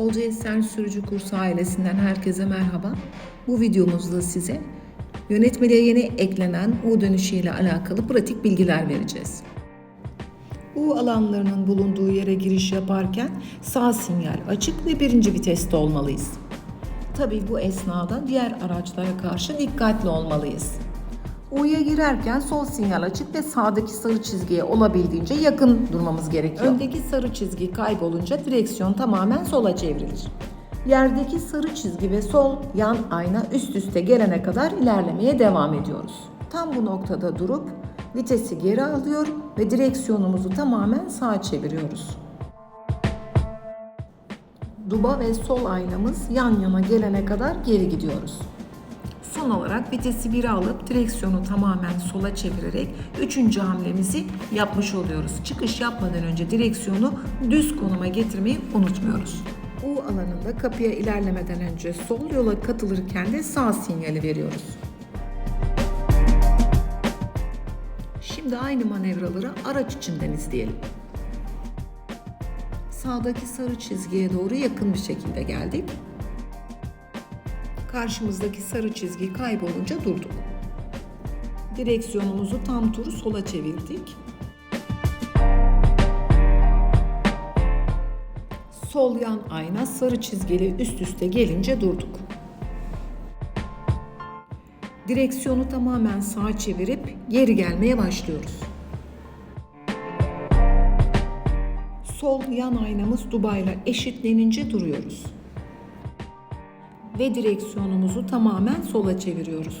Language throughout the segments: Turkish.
Olca Sürücü Kursu ailesinden herkese merhaba. Bu videomuzda size yönetmeliğe yeni eklenen U dönüşü ile alakalı pratik bilgiler vereceğiz. U alanlarının bulunduğu yere giriş yaparken sağ sinyal açık ve birinci viteste olmalıyız. Tabii bu esnada diğer araçlara karşı dikkatli olmalıyız. U'ya girerken sol sinyal açık ve sağdaki sarı çizgiye olabildiğince yakın durmamız gerekiyor. Öndeki sarı çizgi kaybolunca direksiyon tamamen sola çevrilir. Yerdeki sarı çizgi ve sol yan ayna üst üste gelene kadar ilerlemeye devam ediyoruz. Tam bu noktada durup vitesi geri alıyor ve direksiyonumuzu tamamen sağa çeviriyoruz. Duba ve sol aynamız yan yana gelene kadar geri gidiyoruz. Son olarak vitesi 1'e alıp direksiyonu tamamen sola çevirerek üçüncü hamlemizi yapmış oluyoruz. Çıkış yapmadan önce direksiyonu düz konuma getirmeyi unutmuyoruz. U alanında kapıya ilerlemeden önce sol yola katılırken de sağ sinyali veriyoruz. Şimdi aynı manevraları araç içinden izleyelim. Sağdaki sarı çizgiye doğru yakın bir şekilde geldik. Karşımızdaki sarı çizgi kaybolunca durduk. Direksiyonumuzu tam tur sola çevirdik. Sol yan ayna sarı çizgili üst üste gelince durduk. Direksiyonu tamamen sağa çevirip geri gelmeye başlıyoruz. Sol yan aynamız dubayla eşitlenince duruyoruz ve direksiyonumuzu tamamen sola çeviriyoruz.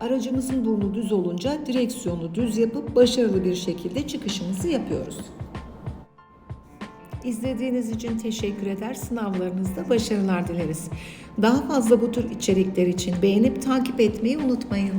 Aracımızın burnu düz olunca direksiyonu düz yapıp başarılı bir şekilde çıkışımızı yapıyoruz. İzlediğiniz için teşekkür eder. Sınavlarınızda başarılar dileriz. Daha fazla bu tür içerikler için beğenip takip etmeyi unutmayın.